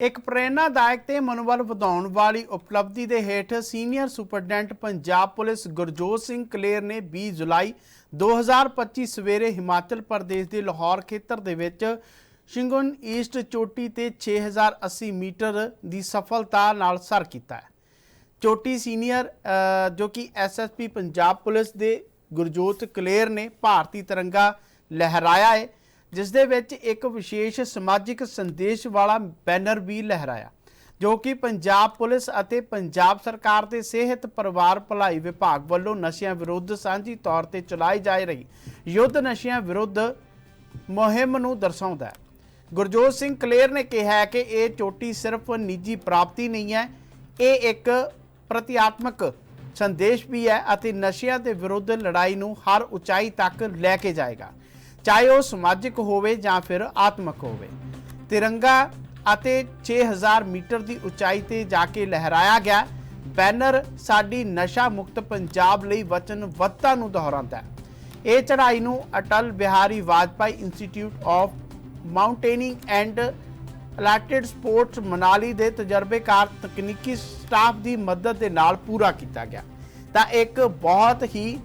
ਇੱਕ ਪ੍ਰੇਰਨਾਦਾਇਕ ਤੇ ਮਨੋਬਲ ਵਧਾਉਣ ਵਾਲੀ ਉਪਲਬਧੀ ਦੇ ਹੇਠ senior superintendent Punjab police Gurjot Singh Kaler ਨੇ 20 ਜੁਲਾਈ 2025 ਸਵੇਰੇ ਹਿਮਾਚਲ ਪ੍ਰਦੇਸ਼ ਦੇ ਲਾਹੌਰ ਖੇਤਰ ਦੇ ਵਿੱਚ ਸ਼ਿੰਗਨ ਈਸਟ ਚੋਟੀ ਤੇ 6080 ਮੀਟਰ ਦੀ ਸਫਲਤਾ ਨਾਲ ਸਰ ਕੀਤਾ ਹੈ। ਚੋਟੀ ਸੀਨੀਅਰ ਜੋ ਕਿ ਐਸਐਸਪੀ ਪੰਜਾਬ ਪੁਲਿਸ ਦੇ ਗੁਰਜੋਤ ਕਲੇਰ ਨੇ ਭਾਰਤੀ ਤਿਰੰਗਾ ਲਹਿਰਾਇਆ ਹੈ। ਜਿਸ ਦੇ ਵਿੱਚ ਇੱਕ ਵਿਸ਼ੇਸ਼ ਸਮਾਜਿਕ ਸੰਦੇਸ਼ ਵਾਲਾ ਬੈਨਰ ਵੀ ਲਹਿਰਾਇਆ, ਜੋ ਕਿ ਪੰਜਾਬ ਪੁਲਿਸ ਅਤੇ ਪੰਜਾਬ ਸਰਕਾਰ ਦੇ ਸਿਹਤ ਪਰਿਵਾਰ ਭਲਾਈ ਵਿਭਾਗ ਵੱਲੋਂ ਨਸ਼ਿਆਂ ਵਿਰੁੱਧ ਸਾਂਝੀ ਤੌਰ ਤੇ ਚਲਾਈ ਜਾ ਰਹੀ ਯੁੱਧ ਨਸ਼ਿਆਂ ਵਿਰੁੱਧ ਮੁਹਿੰਮ ਨੂੰ ਦਰਸਾਉਂਦਾ ਹੈ। ਗੁਰਜੋਤ ਸਿੰਘ ਕਲੇਰ ਨੇ ਕਿਹਾ ਹੈ ਕਿ ਇਹ ਚੋਟੀ ਸਿਰਫ ਨਿੱਜੀ ਪ੍ਰਾਪਤੀ ਨਹੀਂ ਹੈ, ਇਹ ਇੱਕ ਪ੍ਰਤੀਆਤਮਕ ਸੰਦੇਸ਼ ਵੀ ਹੈ ਅਤੇ ਨਸ਼ਿਆਂ ਦੇ ਵਿਰੁੱਧ ਲੜਾਈ ਨੂੰ ਹਰ ਉਚਾਈ ਤੱਕ ਲੈ ਕੇ ਜਾਏਗਾ। ਚਾਹੇ ਉਹ ਸਮਾਜਿਕ ਹੋਵੇ ਜਾਂ ਫਿਰ ਆਤਮਿਕ ਹੋਵੇ। ਤਿਰੰਗਾ ਅਤੇ 6000 ਮੀਟਰ ਦੀ ਉਚਾਈ ਤੇ ਜਾ ਕੇ ਲਹਿਰਾਇਆ ਗਿਆ। ਬੈਨਰ ਸਾਡੀ ਨਸ਼ਾ ਮੁਕਤ ਪੰਜਾਬ ਲਈ ਵਚਨਬੱਧਤਾ ਨੂੰ ਦੁਹਰਾਉਂਦਾ ਹੈ। ਇਹ ਚੜ੍ਹਾਈ ਨੂੰ Atal Bihari Vajpayee institute of mountaineering and allied sports Manali ਦੇ ਤਜਰਬੇਕਾਰ ਤਕਨੀਕੀ ਸਟਾਫ ਦੀ ਮਦਦ ਦੇ ਨਾਲ ਪੂਰਾ ਕੀਤਾ ਗਿਆ। ਤਾਂ ਇੱਕ ਬਹੁਤ ਹੀ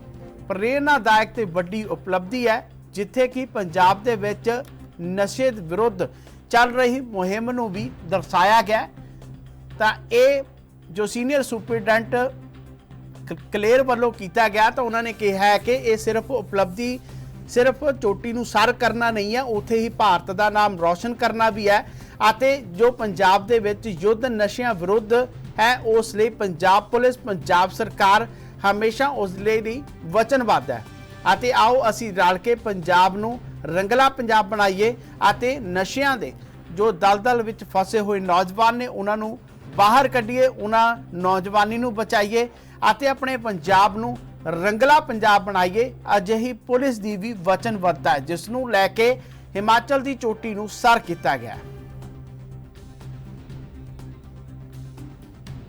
ਪ੍ਰੇਰਨਾਦਾਇਕ ਤੇ ਵੱਡੀ ਉਪਲਬਧੀ ਹੈ। ਜਿੱਥੇ ਕਿ ਪੰਜਾਬ ਦੇ ਵਿੱਚ ਨਸ਼ੇ ਦੇ ਵਿਰੁੱਧ ਚੱਲ ਰਹੀ ਮੁਹਿੰਮ ਨੂੰ ਵੀ ਦਰਸਾਇਆ ਗਿਆ ਤਾਂ ਇਹ ਜੋ ਸੀਨੀਅਰ ਸੁਪਰਡੈਂਟ ਕਲੇਰ ਵੱਲੋਂ ਕੀਤਾ ਗਿਆ, ਤਾਂ ਉਹਨਾਂ ਨੇ ਕਿਹਾ ਹੈ ਕਿ ਇਹ ਸਿਰਫ ਉਪਲਬਧੀ, ਸਿਰਫ ਚੋਟੀ ਨੂੰ ਸਰ ਕਰਨਾ ਨਹੀਂ ਹੈ, ਉੱਥੇ ਹੀ ਭਾਰਤ ਦਾ ਨਾਮ ਰੌਸ਼ਨ ਕਰਨਾ ਵੀ ਹੈ ਅਤੇ ਜੋ ਪੰਜਾਬ ਦੇ ਵਿੱਚ ਯੁੱਧ ਨਸ਼ਿਆਂ ਵਿਰੁੱਧ ਹੈ, ਉਸ ਲਈ ਪੰਜਾਬ ਪੁਲਿਸ, ਪੰਜਾਬ ਸਰਕਾਰ ਹਮੇਸ਼ਾ ਉਸ ਲਈ ਵਚਨਬੱਧ ਹੈ। ਅਤੇ ਆਓ ਅਸੀਂ ਰਲ ਕੇ ਪੰਜਾਬ ਨੂੰ ਰੰਗਲਾ ਪੰਜਾਬ ਬਣਾਈਏ ਅਤੇ ਨਸ਼ਿਆਂ ਦੇ ਜੋ ਦਲਦਲ ਵਿੱਚ ਫਸੇ ਹੋਏ ਨੌਜਵਾਨ ਨੇ ਉਹਨਾਂ ਨੂੰ ਬਾਹਰ ਕੱਢੀਏ, ਉਹਨਾਂ ਨੌਜਵਾਨੀ ਨੂੰ ਬਚਾਈਏ ਅਤੇ ਆਪਣੇ ਪੰਜਾਬ ਨੂੰ ਰੰਗਲਾ ਪੰਜਾਬ ਬਣਾਈਏ। ਅਜਿਹੀ ਪੁਲਿਸ ਦੀ ਵੀ ਵਚਨਬੱਧਤਾ ਹੈ, ਜਿਸ ਨੂੰ ਲੈ ਕੇ ਹਿਮਾਚਲ ਦੀ ਚੋਟੀ ਨੂੰ ਸਰ ਕੀਤਾ ਗਿਆ